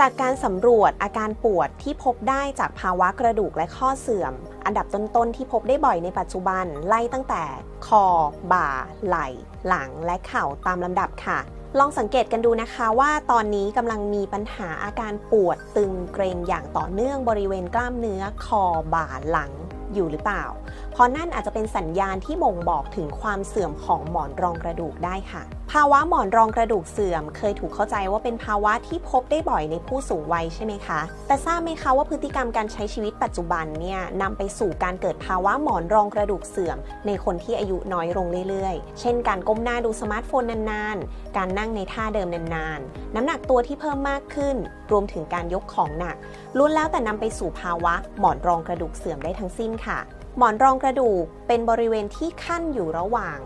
จากการสำรวจอาการปวดที่พบได้จากภาวะกระดูกและข้อเสื่อม อันดับต้นๆที่พบได้บ่อยในปัจจุบันไล่ตั้งแต่ คอ บ่า ไหล่ หลังและเข่าตามลำดับค่ะ ลองสังเกตกันดูนะคะว่าตอนนี้กำลังมีปัญหาอาการปวดตึงเกรงอย่างต่อเนื่องบริเวณกล้ามเนื้อ คอ บ่า หลังอยู่หรือเปล่าเพราะนั่นอาจจะเป็นสัญญาณที่บ่งบอกถึงความเสื่อมของหมอนรองกระดูกได้ค่ะ ภาวะหมอนรองกระดูกเสื่อม เคยถูกเข้าใจว่าเป็นภาวะที่พบได้บ่อยในผู้สูงวัยใช่ไหมคะ แต่ทราบไหมคะว่าพฤติกรรมการใช้ชีวิตปัจจุบันเนี่ยนำไปสู่การเกิดภาวะหมอนรองกระดูกเสื่อม ในคนที่อายุน้อยลงเรื่อยๆ เช่น การก้มหน้าดูสมาร์ทโฟนนานๆ การนั่งในท่าเดิมนานๆ น้ำหนักตัวที่เพิ่มมากขึ้น รวมถึงการยกของหนักล้วนแล้วแต่นำไปสู่ภาวะหมอนรองกระดูกเสื่อมได้ทั้งสิ้นค่ะ หมอนรองกระดูกเป็นบริเวณที่ขั้นอยู่ระหว่าง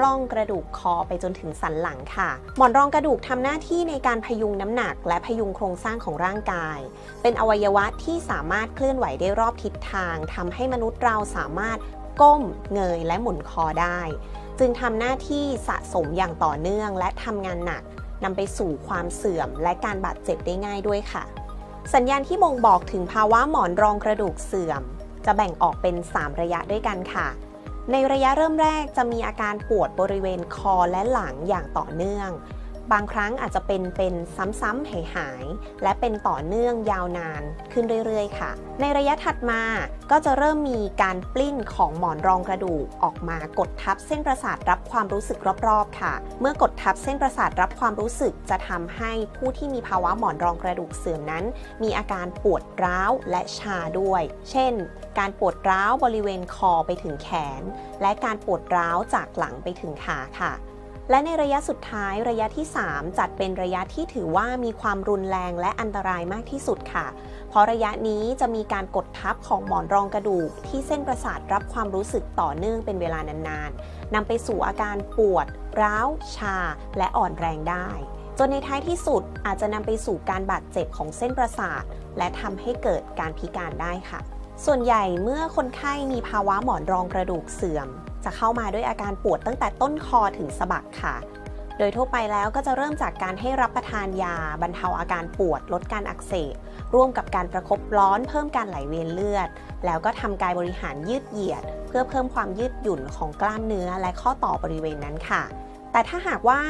ร่องกระดูกคอไปจนถึงสันหลังค่ะ หมอนรองกระดูกทำหน้าที่ในการพยุงน้ำหนัก และพยุงโครงสร้างของร่างกาย เป็นอวัยวะที่สามารถเคลื่อนไหวได้รอบทิศทางทำให้มนุษย์เราสามารถก้มเงยและหมุนคอได้ จึงทำหน้าที่สะสมอย่างต่อเนื่อง และทำงานหนักนำไปสู่ความเสื่อม และการบาดเจ็บได้ง่ายด้วยค่ะ สัญญาณที่บ่งบอกถึงภาวะหมอนรองกระดูกเสื่อม จะแบ่งออกเป็น 3 ระยะด้วยกันค่ะ ในระยะเริ่มแรกจะมีอาการปวดบริเวณคอและหลังอย่างต่อเนื่อง บางครั้งอาจจะเป็นเป็นซ้ำๆหายหายและเป็นต่อเนื่องยาวนานขึ้นเรื่อยๆ ค่ะ ในระยะถัดมาก็จะเริ่มมีการปลิ้นของหมอนรองกระดูกออกมากดทับเส้นประสาทรับความรู้สึกรอบๆ ค่ะ เมื่อกดทับเส้นประสาทรับความรู้สึกจะทำให้ผู้ที่มีภาวะหมอนรองกระดูกเสื่อมนั้น มีอาการปวดร้าวและชาด้วย เช่น การปวดร้าวบริเวณคอไปถึงแขน และการปวดร้าวจากหลังไปถึงขาค่ะ และในระยะสุดท้ายระยะที่ 3 จัดเป็นระยะที่ถือว่ามีความรุนแรงและอันตรายมากที่สุดค่ะ เพราะระยะนี้จะมีการกดทับของหมอนรองกระดูก ที่เส้นประสาทรับความรู้สึกต่อเนื่องเป็นเวลานานๆนำไปสู่อาการปวด ร้าว ชา และอ่อนแรงได้ จนในท้ายที่สุดอาจจะนำไปสู่การบาดเจ็บของเส้นประสาท และทำให้เกิดการพิการได้ค่ะ ส่วนใหญ่เมื่อคนไข้มีภาวะหมอนรองกระดูกเสื่อม จะเข้ามาด้วยอาการปวดตั้งแต่ต้นคอถึงสะบักค่ะ โดยทั่วไปแล้วก็จะเริ่มจากการให้รับประทานยา บรรเทาอาการปวดลดการอักเสบร่วมกับการประคบร้อนเพิ่มการไหลเวียนเลือด แล้วก็ทำกายบริหารยืดเหยียด เพื่อเพิ่มความยืดหยุ่นของกล้ามเนื้อและข้อต่อบริเวณนั้นค่ะ แต่ถ้าหากว่า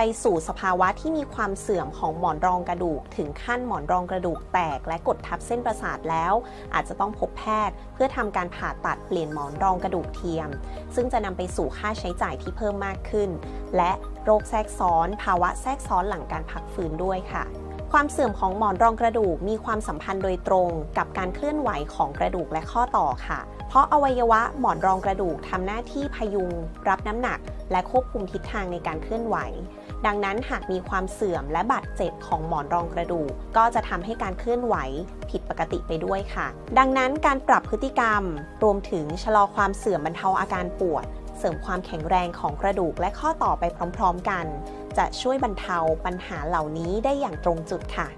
ไปสู่สภาวะที่มีความเสื่อมของหมอนรองกระดูก ถึงขั้นหมอนรองกระดูกแตก และกดทับเส้นประสาทแล้ว อาจจะต้องพบแพทย์ เพื่อทำการผ่าตัดเปลี่ยนหมอนรองกระดูกเทียม ซึ่งจะนำไปสู่ค่าใช้จ่ายที่เพิ่มมากขึ้น และโรคแทรกซ้อน ภาวะแทรกซ้อนหลังการพักฟื้นด้วยค่ะ ความเสื่อมของหมอนรองกระดูกมีความสัมพันธ์โดยตรงกับการเคลื่อนไหวของกระดูกและข้อต่อค่ะ เพราะอวัยวะหมอนรองกระดูกทำหน้าที่พยุง รับน้ำหนัก และควบคุมทิศทางในการเคลื่อนไหว ดังนั้นหากมีความเสื่อมและบาดเจ็บของหมอนรองกระดูก ก็จะทำให้การเคลื่อนไหวผิดปกติไปด้วยค่ะ ดังนั้นการปรับพฤติกรรม รวมถึงชะลอความเสื่อมบรรเทาอาการปวด เสริมความแข็งแรงของกระดูกและข้อต่อไปพร้อม ๆ กัน จะช่วยบรรเทาปัญหาเหล่านี้ได้อย่างตรงจุดค่ะ